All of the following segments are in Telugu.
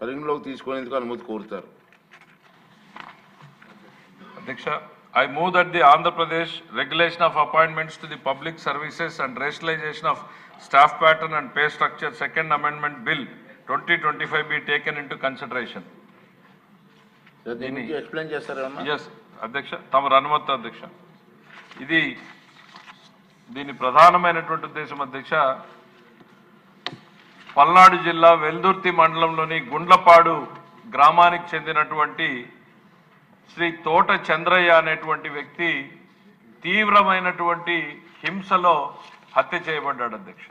పరిగణలోకి తీసుకునేందుకు అనుమతి కోరుతారు? అధ్యక్ష I move that the Andhra Pradesh regulation of appointments to the public services and rationalisation of staff pattern and pay structure second amendment bill twenty twenty five be taken into consideration అధ్యక్ష తమ రనుమతి అధ్యక్ష. ఇది దీని ప్రధానమైనటువంటి ఉద్దేశం అధ్యక్ష. పల్నాడు జిల్లా వెల్దుర్తి మండలంలోని గుండ్లపాడు గ్రామానికి చెందినటువంటి శ్రీ తోట చంద్రయ్య అనేటువంటి వ్యక్తి తీవ్రమైనటువంటి హింసలో హత్య చేయబడ్డాడు అధ్యక్ష.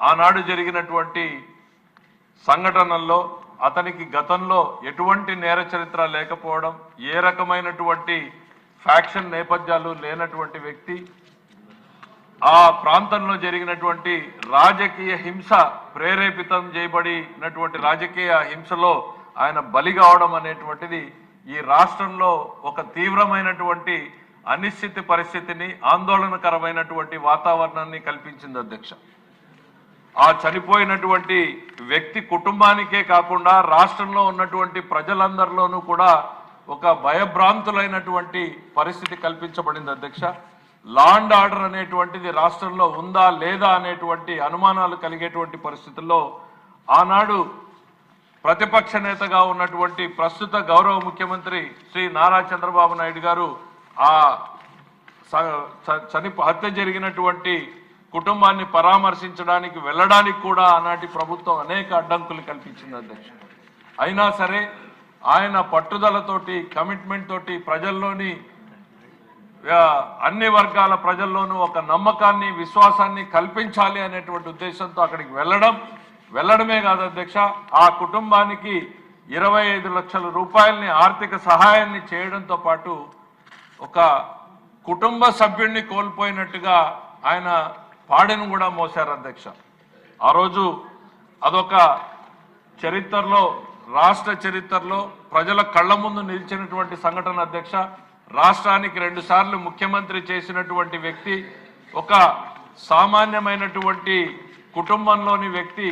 ఆనాడు జరిగినటువంటి సంఘటనల్లో అతనికి గతంలో ఎటువంటి నేర చరిత్ర లేకపోవడం ఏ రకమైనటువంటి ఫ్యాక్షన్ నేపథ్యాలు లేనటువంటి వ్యక్తి ఆ ప్రాంతంలో జరిగినటువంటి రాజకీయ హింస ప్రేరేపితం చేయబడినటువంటి రాజకీయ హింసలో ఆయన బలి కావడం అనేటువంటిది ఈ రాష్ట్రంలో ఒక తీవ్రమైనటువంటి అనిశ్చిత పరిస్థితిని ఆందోళనకరమైనటువంటి వాతావరణాన్ని కల్పించింది అధ్యక్ష. ఆ చనిపోయినటువంటి వ్యక్తి కుటుంబానికే కాకుండా రాష్ట్రంలో ఉన్నటువంటి ప్రజలందరిలోనూ కూడా ఒక భయభ్రాంతులైనటువంటి పరిస్థితి కల్పించబడింది అధ్యక్ష. లా అండ్ ఆర్డర్ అనేటువంటిది రాష్ట్రంలో ఉందా లేదా అనేటువంటి అనుమానాలు కలిగేటువంటి పరిస్థితుల్లో ఆనాడు ప్రతిపక్ష నేతగా ఉన్నటువంటి ప్రస్తుత గౌరవ ముఖ్యమంత్రి శ్రీ నారా చంద్రబాబు నాయుడు గారు ఆ చని హత్య జరిగినటువంటి కుటుంబాన్ని పరామర్శించడానికి వెళ్ళడానికి కూడా ఆనాటి ప్రభుత్వం అనేక అడ్డంకులు కల్పించింది అధ్యక్ష. అయినా సరే ఆయన పట్టుదలతోటి కమిట్మెంట్ తోటి ప్రజల్లోని అన్ని వర్గాల ప్రజల్లోనూ ఒక నమ్మకాన్ని విశ్వాసాన్ని కల్పించాలి అనేటువంటి ఉద్దేశంతో అక్కడికి వెళ్ళడం. వెళ్ళడమే కాదు అధ్యక్ష ఆ కుటుంబానికి ఇరవై ఐదు లక్షల రూపాయలని ఆర్థిక సహాయాన్ని చేయడంతో పాటు ఒక కుటుంబ సభ్యుడిని కోల్పోయినట్టుగా ఆయన పాడెను కూడా మోశారు అధ్యక్ష. ఆ రోజు అదొక చరిత్రలో రాష్ట్ర చరిత్రలో ప్రజల కళ్ళ ముందు నిలిచినటువంటి సంఘటన అధ్యక్ష. రాష్ట్రానికి రెండు సార్లు ముఖ్యమంత్రి చేసినటువంటి వ్యక్తి ఒక సామాన్యమైనటువంటి కుటుంబంలోని వ్యక్తి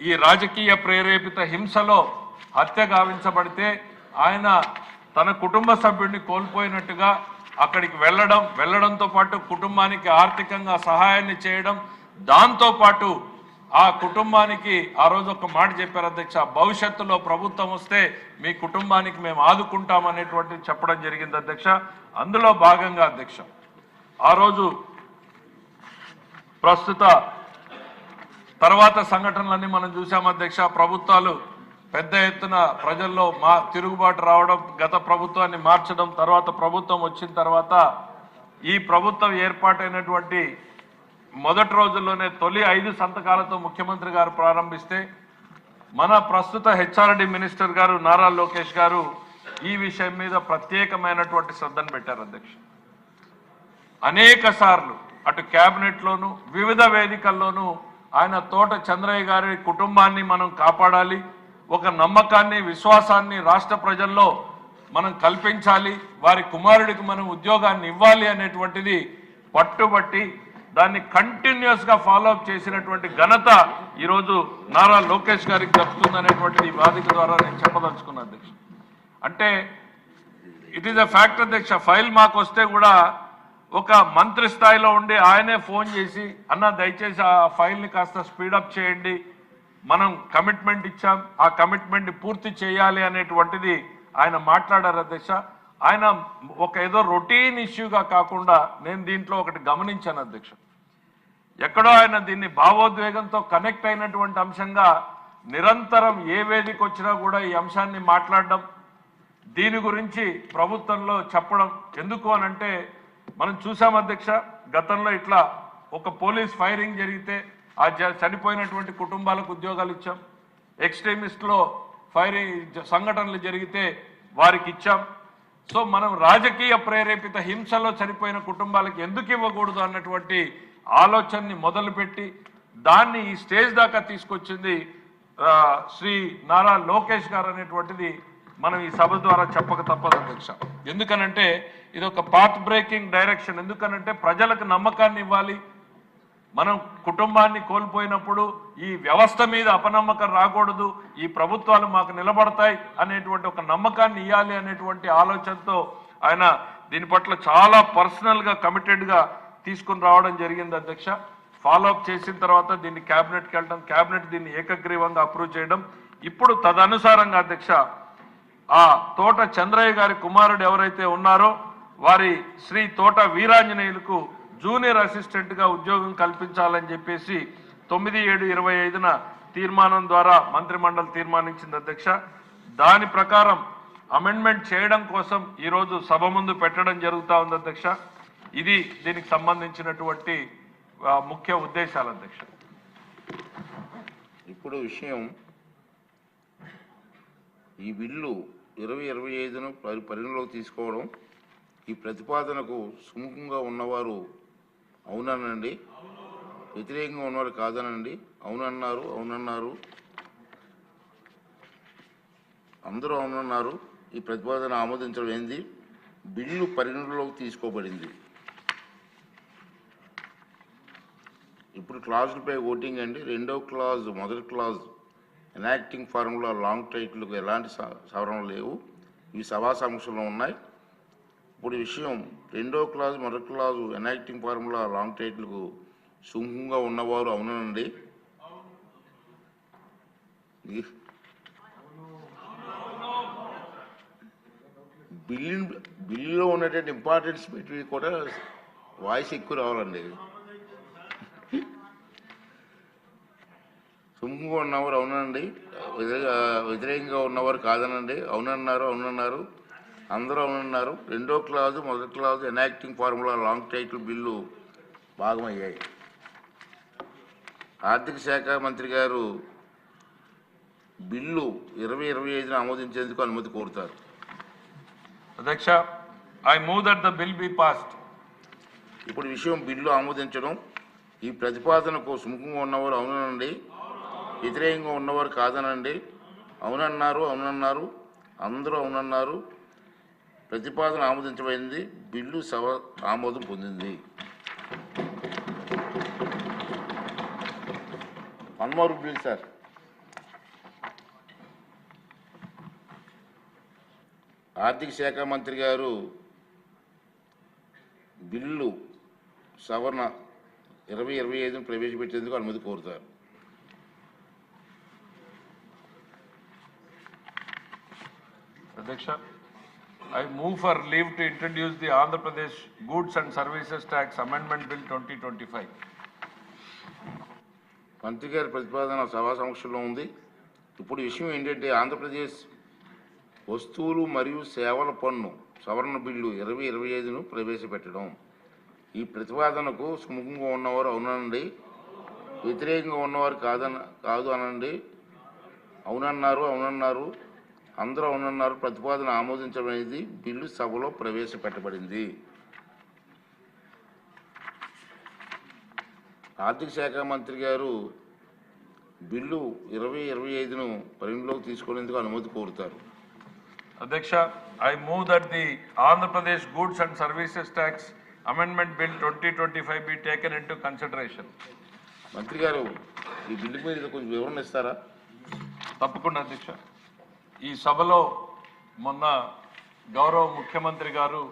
ఈ రాజకీయ ప్రేరేపిత హింసలో హత్య గావించబడితే ఆయన తన కుటుంబ సభ్యుడిని కోల్పోయినట్టుగా అక్కడికి వెళ్ళడం వెళ్ళడంతో పాటు కుటుంబానికి ఆర్థికంగా సహాయాన్ని చేయడం దాంతో పాటు ఆ కుటుంబానికి ఆ రోజు ఒక మాట చెప్పారు అధ్యక్ష భవిష్యత్తులో ప్రభుత్వం వస్తే మీ కుటుంబానికి మేము ఆదుకుంటాం అనేటువంటి చెప్పడం జరిగింది అధ్యక్ష. అందులో భాగంగా అధ్యక్ష ఆ రోజు ప్రస్తుత తర్వాత సంఘటనలన్నీ మనం చూసాం అధ్యక్ష. ప్రభుత్వాలు పెద్ద ఎత్తున ప్రజల్లో మా తిరుగుబాటు రావడం గత ప్రభుత్వాన్ని మార్చడం తర్వాత ప్రభుత్వం వచ్చిన తర్వాత ఈ ప్రభుత్వం ఏర్పాటైనటువంటి మొదటి రోజుల్లోనే తొలి ఐదు సంతకాలతో ముఖ్యమంత్రి గారు ప్రారంభిస్తే మన ప్రస్తుత హెచ్ఆర్డి మినిస్టర్ గారు నారా లోకేష్ గారు ఈ విషయం మీద ప్రత్యేకమైనటువంటి శ్రద్ధను పెట్టారు అధ్యక్ష. అనేక సార్లు అటు క్యాబినెట్లోను వివిధ వేదికల్లోనూ ఆయన తోట చంద్రయ్య గారి కుటుంబాన్ని మనం కాపాడాలి ఒక నమ్మకాన్ని విశ్వాసాన్ని రాష్ట్ర ప్రజల్లో మనం కల్పించాలి వారి కుమారుడికి మనం ఉద్యోగాన్ని ఇవ్వాలి అనేటువంటిది పట్టుబట్టి దాన్ని కంటిన్యూస్గా ఫాలో అప్ చేసినటువంటి ఘనత ఈరోజు నారా లోకేష్ గారికి దక్కుతుందనేటువంటిది ఈ వాదిక ద్వారా నేను చెప్పదలుచుకున్నాను అధ్యక్ష. అంటే ఇట్ ఈస్ అ ఫ్యాక్ట్ అధ్యక్ష ఫైల్ మాకు వస్తే కూడా ఒక మంత్రి స్థాయిలో ఉండి ఆయనే ఫోన్ చేసి అన్న దయచేసి ఆ ఫైల్ని కాస్త స్పీడప్ చేయండి. మనం కమిట్మెంట్ ఇచ్చాం. ఆ కమిట్మెంట్ పూర్తి చేయాలి అనేటువంటిది ఆయన మాట్లాడారు అధ్యక్ష. ఆయన ఒక ఏదో రొటీన్ ఇష్యూగా కాకుండా నేను దీంట్లో ఒకటి గమనించాను అధ్యక్ష. ఎక్కడో ఆయన దీన్ని భావోద్వేగంతో కనెక్ట్ అయినటువంటి అంశంగా నిరంతరం ఏ వేదిక వచ్చినా కూడా ఈ అంశాన్ని మాట్లాడడం దీని గురించి ప్రభుత్వంలో చెప్పడం ఎందుకు అనంటే మనం చూసాం అధ్యక్ష గతంలో ఇట్లా ఒక పోలీస్ ఫైరింగ్ జరిగితే ఆ జ- చనిపోయినటువంటి కుటుంబాలకు ఉద్యోగాలు ఇచ్చాం. ఎక్స్ట్రీమిస్ట్లో ఫైరింగ్ సంఘటనలు జరిగితే వారికి ఇచ్చాం. సో మనం రాజకీయ ప్రేరేపిత హింసలో చనిపోయిన కుటుంబాలకు ఎందుకు ఇవ్వకూడదు అన్నటువంటి ఆలోచనని మొదలుపెట్టి దాన్ని ఈ స్టేజ్ దాకా తీసుకొచ్చింది శ్రీ నారా లోకేష్ గారు అనేటువంటిది మనం ఈ సభ ద్వారా చెప్పక తప్పదు అధ్యక్ష. ఎందుకనంటే ఇది ఒక పాత్ బ్రేకింగ్ డైరెక్షన్. ఎందుకనంటే ప్రజలకు నమ్మకాన్ని ఇవ్వాలి. మనం కుటుంబాన్ని కోల్పోయినప్పుడు ఈ వ్యవస్థ మీద అపనమ్మకం రాకూడదు. ఈ ప్రభుత్వాలు మాకు నిలబడతాయి అనేటువంటి ఒక నమ్మకాన్ని ఇవ్వాలి అనేటువంటి ఆలోచనతో ఆయన దీని పట్ల చాలా పర్సనల్గా కమిటెడ్గా తీసుకుని రావడం జరిగింది అధ్యక్ష. ఫాలోఅప్ చేసిన తర్వాత దీన్ని క్యాబినెట్కి వెళ్ళడం క్యాబినెట్ దీన్ని ఏకగ్రీవంగా అప్రూవ్ చేయడం. ఇప్పుడు తదనుసారంగా అధ్యక్ష ఆ తోట చంద్రయ్య గారి కుమారుడు ఎవరైతే ఉన్నారో వారి శ్రీ తోట వీరాంజనేయులకు జూనియర్ అసిస్టెంట్గా ఉద్యోగం కల్పించాలని చెప్పేసి తొమ్మిది ఏడు ఇరవై ఐదున తీర్మానం ద్వారా మంత్రిమండలి తీర్మానించింది అధ్యక్ష. దాని ప్రకారం అమెండ్మెంట్ చేయడం కోసం ఈరోజు సభ ముందు పెట్టడం జరుగుతూ ఉంది అధ్యక్ష. ఇది దీనికి సంబంధించినటువంటి ముఖ్య ఉద్దేశాలు అధ్యక్ష. ఇప్పుడు విషయం ఈ బిల్లు ఇరవై ఇరవై ఐదును పరి పరిగణలోకి తీసుకోవడం ఈ ప్రతిపాదనకు సుముఖంగా ఉన్నవారు అవునానండి. వ్యతిరేకంగా ఉన్నవారు కాదనండి. అవునన్నారు అవునన్నారు. అందరూ అవునన్నారు. ఈ ప్రతిపాదన ఆమోదించడం ఏంది? బిల్లు పరిగణలోకి తీసుకోబడింది. ఇప్పుడు క్లాజులపై ఓటింగ్ అండి. రెండో క్లాజ్ మొదటి క్లాజ్ ఎనాక్టింగ్ ఫార్ములా లాంగ్ టైటిల్కు ఎలాంటి సవరణలు లేవు. ఇవి సభా సమక్షంలో ఉన్నాయి. ఇప్పుడు విషయం రెండో క్లాజ్ మొదటి క్లాజు ఎనాక్టింగ్ ఫార్ములా లాంగ్ టైటిల్కు సుముఖంగా ఉన్నవారు అవునండి. బిల్లు బిల్లులో ఉన్నటువంటి ఇంపార్టెన్స్ పెట్టి కూడా వాయిస్ ఎక్కువ రావాలండి. సుముఖంగా ఉన్నవారు అవునండి. వ్యతిరేక- వ్యతిరేకంగా ఉన్నవారు కాదనండి. అవునన్నారు అవునన్నారు. అందరూ అవునన్నారు. రెండో క్లాజు మొదటి clause enacting formula long title bill భాగమయ్యాయి. ఆర్థిక శాఖ మంత్రి గారు బిల్లు ఇరవై ఇరవై ఐదున ఆమోదించేందుకు అనుమతి కోరుతారు. అధ్యక్ష I move that the bill be passed. ఇప్పుడు విషయం బిల్లు ఆమోదించడం ఈ ప్రతిపాదనకు సుముఖంగా ఉన్నవారు అవునండి వ్యతిరేకంగా ఉన్నవారు కాదనండి. అవునన్నారు అవునన్నారు అందరూ అవునన్నారు. ప్రతిపాదన ఆమోదించబడింది. బిల్లు సభ ఆమోదం పొందింది. అన్మారు బిల్ సార్ ఆర్థిక శాఖ మంత్రి గారు బిల్లు సవరణ ఇరవై ఇరవై ఐదును ప్రవేశపెట్టేందుకు అనుమతి కోరుతారు. అధ్యక్ష I move for leave to introduce the Andhra Pradesh goods and services tax amendment bill twenty twenty five మంత్రి గారి ప్రతిపాదన సభా సమక్షంలో ఉంది ఇప్పుడు విషయం ఏంటంటే ఆంధ్రప్రదేశ్ వస్తువులు మరియు సేవల పన్ను సవరణ బిల్లు ఇరవై ఇరవై ఐదును ప్రవేశపెట్టడం ఈ ప్రతిపాదనకు సుముఖంగా ఉన్నవారు అవునండి వ్యతిరేకంగా ఉన్నవారు కాదన కాదు అనండి అవునన్నారు అవునన్నారు అందరూ అవునన్నారు ప్రతిపాదన ఆమోదించబడింది బిల్లు సభలో ప్రవేశపెట్టబడింది. ఆర్థిక శాఖ మంత్రి గారు బిల్లు ఇరవై ఇరవై ఐదును పరిగణలోకి తీసుకునేందుకు అనుమతి కోరుతారు. అధ్యక్ష I move that the Andhra Pradesh goods and services tax amendment bill twenty twenty five be taken into consideration. మంత్రి గారు ఈ బిల్లు మీద కొంచెం వివరణ ఇస్తారా? తప్పకుండా అధ్యక్ష. ఈ సభలో మొన్న గౌరవ ముఖ్యమంత్రి గారు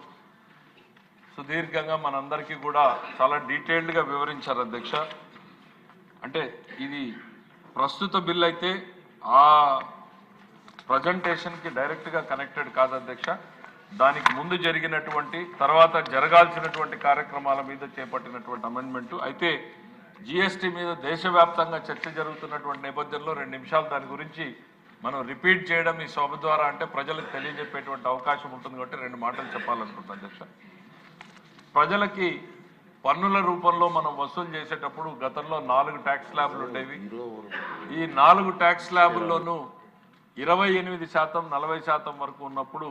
సుదీర్ఘంగా మనందరికీ కూడా చాలా డీటెయిల్డ్గా వివరించారు అధ్యక్ష. అంటే ఇది ప్రస్తుత బిల్ అయితే ఆ ప్రజెంటేషన్కి డైరెక్ట్గా కనెక్టెడ్ కాదు అధ్యక్ష. దానికి ముందు జరిగినటువంటి తర్వాత జరగాల్సినటువంటి కార్యక్రమాల మీద చేపట్టినటువంటి అమెండ్మెంట్ అయితే జిఎస్టీ మీద దేశవ్యాప్తంగా చర్చ జరుగుతున్నటువంటి నేపథ్యంలో రెండు నిమిషాలు దాని గురించి మనం రిపీట్ చేయడం ఈ సభ ద్వారా అంటే ప్రజలకు తెలియజెప్పేటువంటి అవకాశం ఉంటుంది కాబట్టి రెండు మాటలు చెప్పాలనుకుంటున్నాను అధ్యక్ష. ప్రజలకి పన్నుల రూపంలో మనం వసూలు చేసేటప్పుడు గతంలో నాలుగు ట్యాక్స్ స్లాబ్లు ఉండేవి. ఈ నాలుగు ట్యాక్స్ స్లాబుల్లోనూ ఇరవై ఎనిమిది శాతం నలభై శాతం వరకు ఉన్నప్పుడు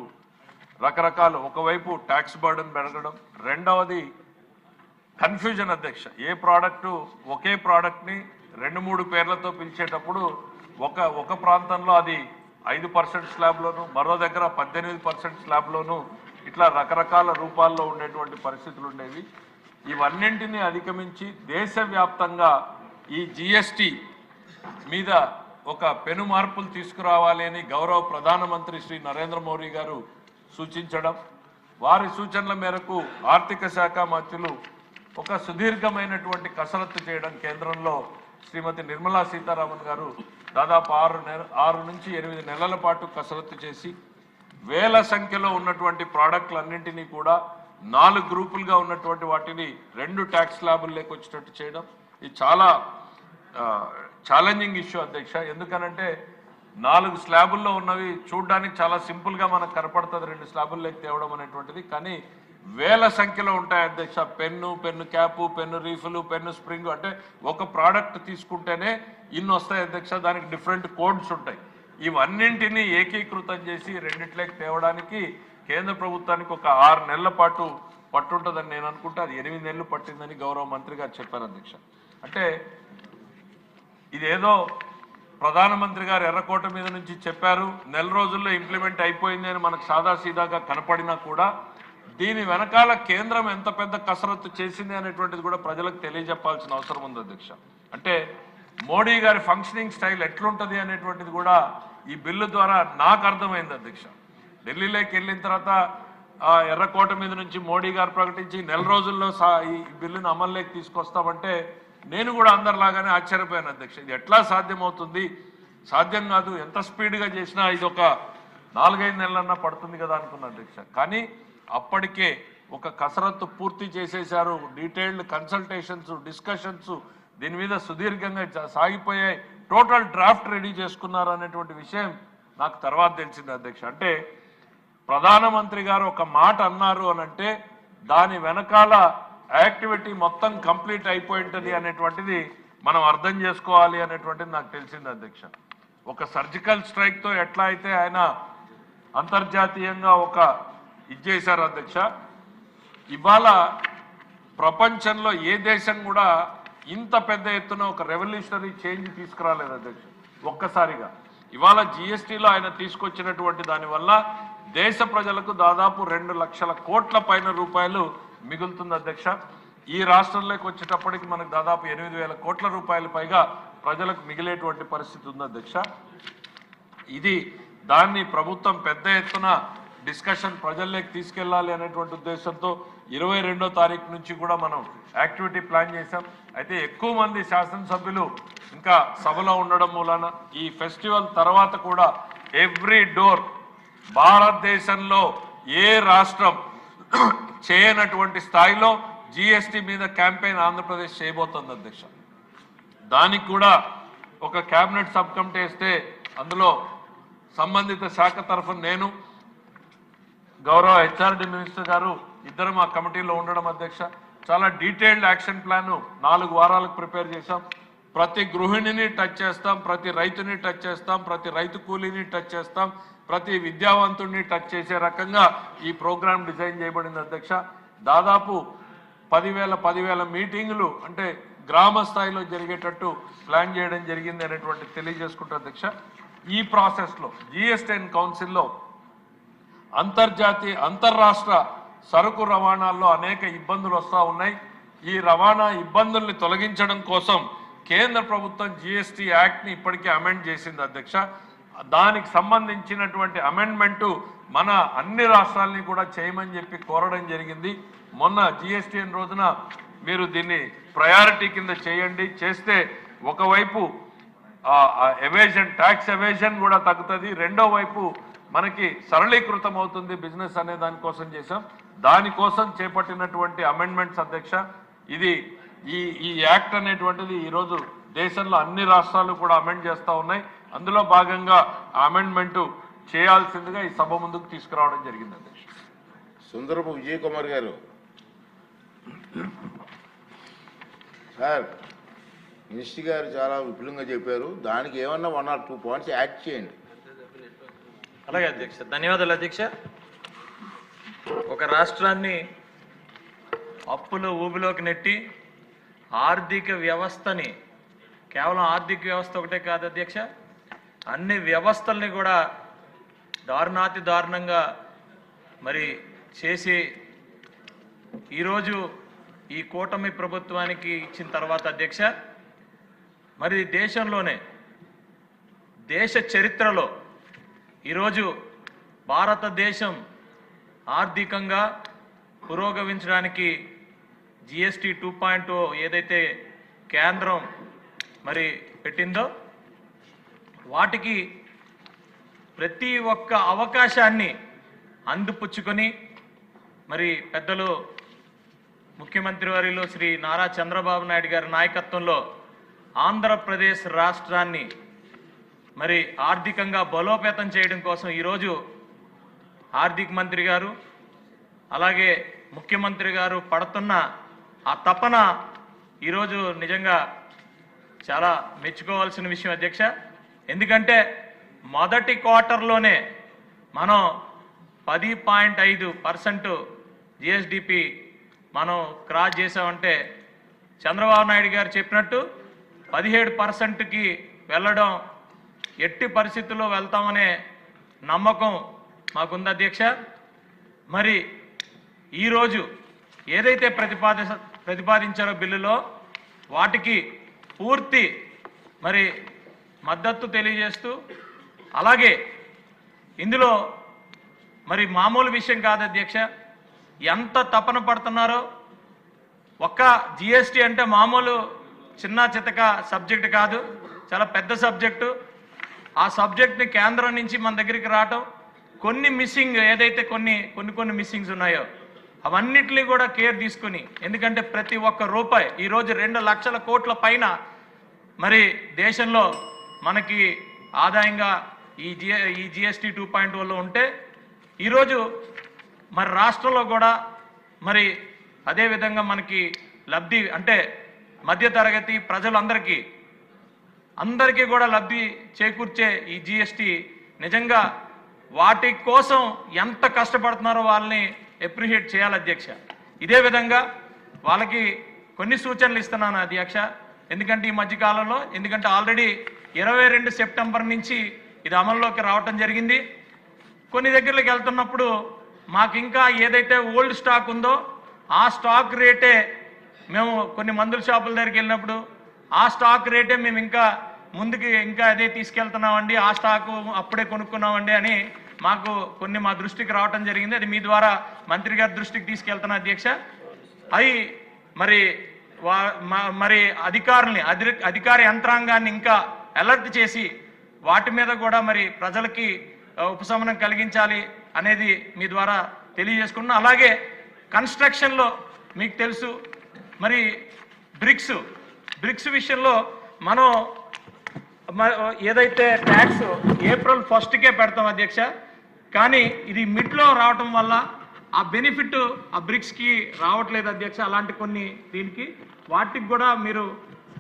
రకరకాలు ఒకవైపు ట్యాక్స్ బర్డన్ పెరగడం రెండవది కన్ఫ్యూజన్ అధ్యక్ష. ఏ ప్రోడక్టు ఒకే ప్రోడక్ట్ని రెండు మూడు పేర్లతో పిలిచేటప్పుడు ఒక ఒక ప్రాంతంలో అది ఐదు పర్సెంట్ స్లాబ్లోను మరో దగ్గర పద్దెనిమిది పర్సెంట్ స్లాబ్లోను ఇట్లా రకరకాల రూపాల్లో ఉండేటువంటి పరిస్థితులు ఉండేవి. ఇవన్నింటినీ అధిగమించి దేశవ్యాప్తంగా ఈ జిఎస్టి మీద ఒక పెను మార్పులు తీసుకురావాలి అని గౌరవ ప్రధానమంత్రి శ్రీ నరేంద్ర మోడీ గారు సూచించడం వారి సూచనల మేరకు ఆర్థిక శాఖ మంత్రులు ఒక సుదీర్ఘమైనటువంటి కసరత్తు చేయడం కేంద్రంలో శ్రీమతి నిర్మలా సీతారామన్ గారు దాదాపు ఆరు నెల ఆరు నుంచి ఎనిమిది నెలల పాటు కసరత్తు చేసి వేల సంఖ్యలో ఉన్నటువంటి ప్రోడక్ట్లన్నింటినీ కూడా నాలుగు గ్రూపులుగా ఉన్నటువంటి వాటిని రెండు ట్యాక్స్ స్లాబుల్లోకి వచ్చేటట్టు చేయడం. ఇది చాలా ఛాలెంజింగ్ ఇష్యూ అధ్యక్ష. ఎందుకనంటే నాలుగు స్లాబుల్లో ఉన్నవి చూడడానికి చాలా సింపుల్గా మనకు కనపడుతుంది. రెండు స్లాబుల్లోకి తేవడం అనేటువంటిది. కానీ వేల సంఖ్యలో ఉంటాయి అధ్యక్ష. పెన్ను పెన్ను క్యాపు పెన్ను రీఫులు పెన్ను స్ప్రింగ్ అంటే ఒక ప్రోడక్ట్ తీసుకుంటేనే ఇన్ని వస్తాయి అధ్యక్ష. దానికి డిఫరెంట్ కోడ్స్ ఉంటాయి. ఇవన్నింటినీ ఏకీకృతం చేసి రెండిట్లోకి తేవడానికి కేంద్ర ప్రభుత్వానికి ఒక ఆరు నెలల పాటు పట్టుంటుందని నేను అనుకుంటే. అది ఎనిమిది నెలలు పట్టిందని గౌరవ మంత్రి గారు చెప్పారు అధ్యక్ష. అంటే ఇదేదో ప్రధానమంత్రి గారు ఎర్రకోట మీద నుంచి చెప్పారు. నెల రోజుల్లో ఇంప్లిమెంట్ అయిపోయింది అని మనకు సాదాసీదాగా కనపడినా కూడా దీని వెనకాల కేంద్రం ఎంత పెద్ద కసరత్తు చేసింది అనేటువంటిది కూడా ప్రజలకు తెలియజెప్పాల్సిన అవసరం ఉంది అధ్యక్ష. అంటే మోడీ గారి ఫంక్షనింగ్ స్టైల్ ఎట్లుంటుంది అనేటువంటిది కూడా ఈ బిల్లు ద్వారా నాకు అర్థమైంది అధ్యక్ష. ఢిల్లీలోకి వెళ్ళిన తర్వాత ఆ ఎర్రకోట మీద నుంచి మోడీ గారు ప్రకటించి నెల రోజుల్లో ఈ బిల్లును అమల్లోకి తీసుకొస్తామంటే నేను కూడా అందరిలాగానే ఆశ్చర్యపోయాను అధ్యక్ష. ఇది ఎట్లా సాధ్యమవుతుంది? సాధ్యం కాదు ఎంత స్పీడ్గా చేసినా ఇది ఒక నాలుగైదు నెలలన్నా పడుతుంది కదా అనుకున్నా అధ్యక్ష. కానీ అప్పటికే ఒక కసరత్తు పూర్తి చేసేశారు. డీటెయిల్డ్ కన్సల్టేషన్స్ డిస్కషన్స్ దీని మీద సుదీర్ఘంగా సాగిపోయాయి. టోటల్ డ్రాఫ్ట్ రెడీ చేసుకున్నారు అనేటువంటి విషయం నాకు తర్వాత తెలిసింది అధ్యక్ష. అంటే ప్రధానమంత్రి గారు ఒక మాట అన్నారు అని అంటే దాని వెనకాల యాక్టివిటీ మొత్తం కంప్లీట్ అయిపోయి అనేటువంటిది మనం అర్థం చేసుకోవాలి అనేటువంటిది నాకు తెలిసింది అధ్యక్ష. ఒక సర్జికల్ స్ట్రైక్తో ఎట్లా అయితే ఆయన అంతర్జాతీయంగా ఒక ఇది చేశారు అధ్యక్ష. ఇవాళ ప్రపంచంలో ఏ దేశం కూడా ఇంత పెద్ద ఎత్తున ఒక రెవల్యూషనరీ చేంజ్ తీసుకురాలేదు అధ్యక్ష. ఒక్కసారిగా. ఇవాళ జిఎస్టీలో ఆయన తీసుకొచ్చినటువంటి దానివల్ల దేశ ప్రజలకు దాదాపు రెండు లక్షల కోట్ల పైన రూపాయలు మిగులుతుంది అధ్యక్ష. ఈ రాష్ట్రంలోకి వచ్చేటప్పటికి మనకు దాదాపు ఎనిమిది వేల కోట్ల రూపాయల పైగా ప్రజలకు మిగిలేటువంటి పరిస్థితి ఉంది అధ్యక్ష. ఇది దాన్ని ప్రభుత్వం పెద్ద ఎత్తున డిస్కషన్ ప్రజల్లోకి తీసుకెళ్ళాలి అనేటువంటి ఉద్దేశంతో ఇరవై రెండో తారీఖు నుంచి కూడా మనం యాక్టివిటీ ప్లాన్ చేశాం. అయితే ఎక్కువ మంది శాసనసభ్యులు ఇంకా సభలో ఉండడం మూలాన ఈ ఫెస్టివల్ తర్వాత కూడా ఎవ్రీ డోర్ భారతదేశంలో ఏ రాష్ట్రం చేయనటువంటి స్థాయిలో జిఎస్టీ మీద క్యాంపెయిన్ ఆంధ్రప్రదేశ్ చేయబోతోంది అధ్యక్ష. దానికి కూడా ఒక క్యాబినెట్ సబ్ కమిటీ వేస్తే అందులో సంబంధిత శాఖ తరఫున నేను గౌరవ హెచ్ఆర్డి మినిస్టర్ గారు ఇద్దరు మా కమిటీలో ఉండడం అధ్యక్ష. చాలా డీటెయిల్డ్ యాక్షన్ ప్లాన్ నాలుగు వారాలకు ప్రిపేర్ చేశాం. ప్రతి గృహిణిని టచ్ చేస్తాం ప్రతి రైతుని టచ్ చేస్తాం ప్రతి రైతు కూలీని టచ్ చేస్తాం ప్రతి విద్యావంతుడిని టచ్ చేసే రకంగా ఈ ప్రోగ్రామ్ డిజైన్ చేయబడింది అధ్యక్ష. దాదాపు పదివేల పదివేల మీటింగులు అంటే గ్రామ స్థాయిలో జరిగేటట్టు ప్లాన్ చేయడం జరిగింది అనేటువంటి తెలియజేసుకుంటా అధ్యక్ష. ఈ ప్రాసెస్లో జిఎస్టీ కౌన్సిల్లో అంతర్జాతీయ అంతర్రాష్ట్ర సరుకు రవాణాల్లో అనేక ఇబ్బందులు వస్తూ ఉన్నాయి. ఈ రవాణా ఇబ్బందుల్ని తొలగించడం కోసం కేంద్ర ప్రభుత్వం జిఎస్టీ యాక్ట్ని ఇప్పటికే అమెండ్ చేసింది అధ్యక్ష. దానికి సంబంధించినటువంటి అమెండ్మెంటు మన అన్ని రాష్ట్రాలని కూడా చేయమని చెప్పి కోరడం జరిగింది. మొన్న జిఎస్టీ రోజున మీరు దీన్ని ప్రయారిటీ కింద చేయండి. చేస్తే ఒకవైపు ఎవేజన్ ట్యాక్స్ ఎవేజన్ కూడా తగ్గుతుంది. రెండో వైపు మనకి సరళీకృతం అవుతుంది బిజినెస్ అనే దానికోసం చేశాం. దానికోసం చేపట్టినటువంటి అమెండ్మెంట్స్ అధ్యక్ష ఇది ఈ ఈ యాక్ట్ అనేటువంటిది ఈరోజు దేశంలో అన్ని రాష్ట్రాలు కూడా అమెండ్ చేస్తూ ఉన్నాయి. అందులో భాగంగా అమెండ్మెంట్ చేయాల్సిందిగా ఈ సభ ముందుకు తీసుకురావడం జరిగింది అధ్యక్ష. సుందరపు విజయ్ కుమార్ గారు. సార్ మినిస్టర్ గారు చాలా విపులంగా చెప్పారు. దానికి ఏమన్నా one or two points add చేయండి. అలాగే అధ్యక్ష ధన్యవాదాలు అధ్యక్ష. ఒక రాష్ట్రాన్ని అప్పుల ఊబిలోకి నెట్టి ఆర్థిక వ్యవస్థని కేవలం ఆర్థిక వ్యవస్థ ఒకటే కాదు అధ్యక్ష అన్ని వ్యవస్థల్ని కూడా దారుణాతి దారుణంగా మరి చేసి ఈరోజు ఈ కూటమి ప్రభుత్వానికి ఇచ్చిన తర్వాత అధ్యక్ష మరి దేశంలోనే దేశ చరిత్రలో ఈరోజు భారతదేశం ఆర్థికంగా పురోగమించడానికి జిఎస్టీ టూ పాయింట్ ఏదైతే కేంద్రం మరి పెట్టిందో వాటికి ప్రతి ఒక్క అవకాశాన్ని అందిపుచ్చుకొని మరి పెద్దలు ముఖ్యమంత్రి వారిలో శ్రీ నారా చంద్రబాబు నాయుడు గారి నాయకత్వంలో ఆంధ్రప్రదేశ్ రాష్ట్రాన్ని మరి ఆర్థికంగా బలోపేతం చేయడం కోసం ఈరోజు ఆర్థిక మంత్రి గారు అలాగే ముఖ్యమంత్రి గారు పడుతున్న ఆ తపన ఈరోజు నిజంగా చాలా మెచ్చుకోవాల్సిన విషయం అధ్యక్ష. ఎందుకంటే మొదటి క్వార్టర్లోనే మనం పది పాయింట్ ఐదు పర్సెంట్ జిఎస్డిపి మనం క్రాస్ చేసామంటే చంద్రబాబు నాయుడు గారు చెప్పినట్టు పదిహేడు పర్సెంట్కి వెళ్ళడం ఎట్టి పరిస్థితుల్లో వెళ్తామనే నమ్మకం మాకుంది అధ్యక్ష. మరి ఈరోజు ఏదైతే ప్రతిపాద ప్రతిపాదించారో బిల్లులో వాటికి పూర్తి మరి మద్దతు తెలియజేస్తూ అలాగే ఇందులో మరి మామూలు విషయం కాదు అధ్యక్ష. ఎంత తపన పడుతున్నారో ఒక్క జిఎస్టీ అంటే మామూలు చిన్న చితక సబ్జెక్ట్ కాదు చాలా పెద్ద సబ్జెక్టు. ఆ సబ్జెక్ట్ని కేంద్రం నుంచి మన దగ్గరికి రావటం కొన్ని మిస్సింగ్ ఏదైతే కొన్ని కొన్ని కొన్ని మిస్సింగ్స్ ఉన్నాయో అవన్నిటిని కూడా కేర్ తీసుకుని ఎందుకంటే ప్రతి ఒక్క రూపాయి ఈరోజు రెండు లక్షల కోట్ల పైన మరి దేశంలో మనకి ఆదాయంగా ఈ జిఎ ఈ జిఎస్టీ టూ పాయింట్ వల్ల ఉంటే ఈరోజు మరి రాష్ట్రంలో కూడా మరి అదేవిధంగా మనకి లబ్ధి అంటే మధ్యతరగతి ప్రజలందరికీ అందరికీ కూడా లబ్ధి చేకూర్చే ఈ జీఎస్టీ నిజంగా వాటి కోసం ఎంత కష్టపడుతున్నారో వాళ్ళని ఎప్రిషియేట్ చేయాలి అధ్యక్ష. ఇదే విధంగా వాళ్ళకి కొన్ని సూచనలు ఇస్తున్నాను అధ్యక్ష. ఎందుకంటే ఈ మధ్యకాలంలో ఎందుకంటే ఆల్రెడీ ఇరవై రెండు సెప్టెంబర్ నుంచి ఇది అమల్లోకి రావటం జరిగింది. కొన్ని దగ్గరకి వెళ్తున్నప్పుడు మాకు ఇంకా ఏదైతే ఓల్డ్ స్టాక్ ఉందో ఆ స్టాక్ రేటే మేము కొన్ని మందుల షాపుల దగ్గరికి వెళ్ళినప్పుడు ఆ స్టాక్ రేటే మేము ఇంకా ముందుకి ఇంకా అదే తీసుకెళ్తున్నామండి ఆ స్టాక్ అప్పుడే కొనుక్కున్నామండి అని మాకు కొన్ని మా దృష్టికి రావటం జరిగింది. అది మీ ద్వారా మంత్రి గారి దృష్టికి తీసుకెళ్తున్నా అధ్యక్ష. అవి మరి వా- మరి అధికారుల్ని అధి అధికార యంత్రాంగాన్ని ఇంకా అలర్ట్ చేసి వాటి మీద కూడా మరి ప్రజలకి ఉపశమనం కలిగించాలి అనేది మీ ద్వారా తెలియజేసుకున్నాం. అలాగే కన్స్ట్రక్షన్లో మీకు తెలుసు మరి బ్రిక్స్ బ్రిక్స్ విషయంలో మనం ఏదైతే ట్యాక్స్ ఏప్రిల్ ఫస్ట్కే పెడతాం అధ్యక్ష కానీ ఇది మిడ్లో రావటం వల్ల ఆ బెనిఫిట్ ఆ బ్రిక్స్కి రావట్లేదు అధ్యక్ష అలాంటి కొన్ని దీనికి. వాటికి కూడా మీరు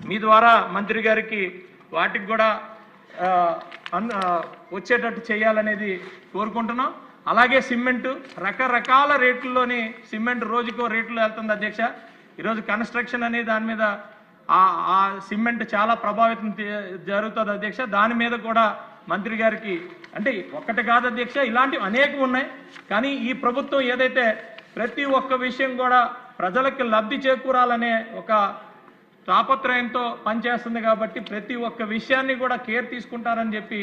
మీ ద్వారా మంత్రి గారికి వాటికి కూడా అన్- వచ్చేటట్టు చేయాలనేది కోరుకుంటున్నాం. అలాగే సిమెంట్ రకరకాల రేట్లలోని సిమెంట్ రోజుకో రేట్లు వెళ్తుంది అధ్యక్ష. ఈరోజు కన్స్ట్రక్షన్ అనే దాని మీద ఆ సిమెంట్ చాలా ప్రభావితం జరుగుతుంది అధ్యక్ష. దాని మీద కూడా మంత్రి గారికి అంటే ఒక్కటి కాదు అధ్యక్ష ఇలాంటివి అనేకం ఉన్నాయి. కానీ ఈ ప్రభుత్వం ఏదైతే ప్రతి ఒక్క విషయం కూడా ప్రజలకు లబ్ధి చేకూరాలనే ఒక తాపత్రయంతో పనిచేస్తుంది కాబట్టి ప్రతి ఒక్క విషయాన్ని కూడా కేర్ తీసుకుంటారని చెప్పి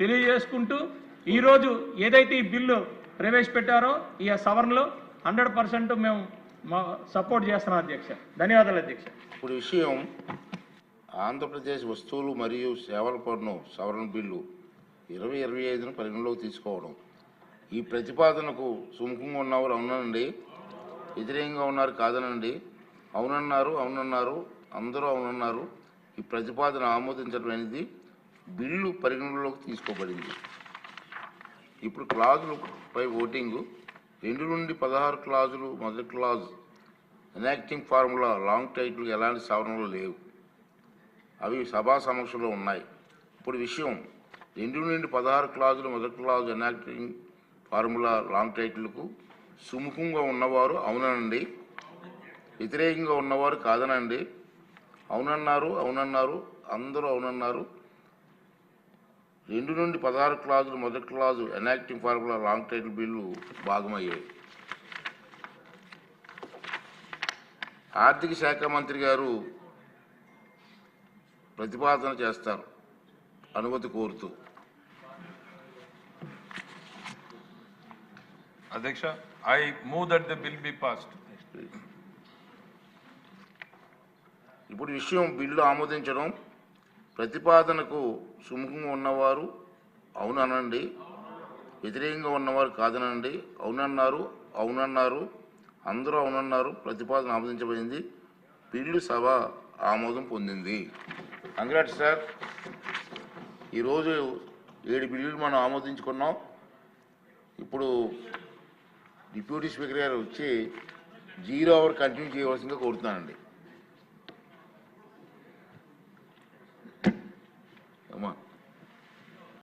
తెలియజేసుకుంటూ ఈరోజు ఏదైతే ఈ బిల్లు ప్రవేశపెట్టారో ఈ సవరణలో హండ్రెడ్ పర్సెంట్ మేము మా సపోర్ట్ చేస్తున్నా అధ్యక్ష. ధన్యవాదాలు అధ్యక్ష. ఇప్పుడు విషయం ఆంధ్రప్రదేశ్ వస్తువులు మరియు సేవల పన్ను సవరణ బిల్లు ఇరవై ఇరవై ఐదును పరిగణలోకి తీసుకోవడం. ఈ ప్రతిపాదనకు సుముఖంగా ఉన్నవారు అవునండి. వ్యతిరేకంగా ఉన్నారు కాదనండి. అవునన్నారు అవునన్నారు అందరూ అవునన్నారు. ఈ ప్రతిపాదన ఆమోదించడం అనేది బిల్లు పరిగణలోకి తీసుకోబడింది. ఇప్పుడు క్లాజులపై ఓటింగు రెండు నుండి పదహారు క్లాజులు మొదటి clause enacting formula long title ఎలాంటి సవరణలు లేవు. అవి సభా సమక్షంలో ఉన్నాయి. ఇప్పుడు విషయం రెండు నుండి పదహారు క్లాజులు మొదటి క్లాజ్ ఎనాక్టింగ్ ఫార్ములా లాంగ్ టైటిల్కు సుముఖంగా ఉన్నవారు అవునండి. వ్యతిరేకంగా ఉన్నవారు కాదనండి. అవునన్నారు అవునన్నారు అందరూ అవునన్నారు. రెండు నుండి పదహారు క్లాజులు మొదటి clause enacting formula long title bill భాగమయ్యాయి. ఆర్థిక శాఖ మంత్రి గారు ప్రతిపాదన చేస్తారు అనుమతి కోరుతూ. అధ్యక్ష I move that the bill be passed ఇప్పుడు విషయం బిల్లు ఆమోదించడం ప్రతిపాదనకు సుముఖంగా ఉన్నవారు అవుననండి. వ్యతిరేకంగా ఉన్నవారు కాదనండి. అవునన్నారు అవునన్నారు అందరూ అవునన్నారు ప్రతిపాదన ఆమోదించబడింది. బిల్లు సభ ఆమోదం పొందింది. Congrats sir. ఈరోజు ఏడు బిల్లులు మనం ఆమోదించుకున్నాం. ఇప్పుడు డిప్యూటీ స్పీకర్ గారు వచ్చి జీరో అవర్ కంటిన్యూ చేయవలసిందిగా కోరుతున్నానండి. Come on.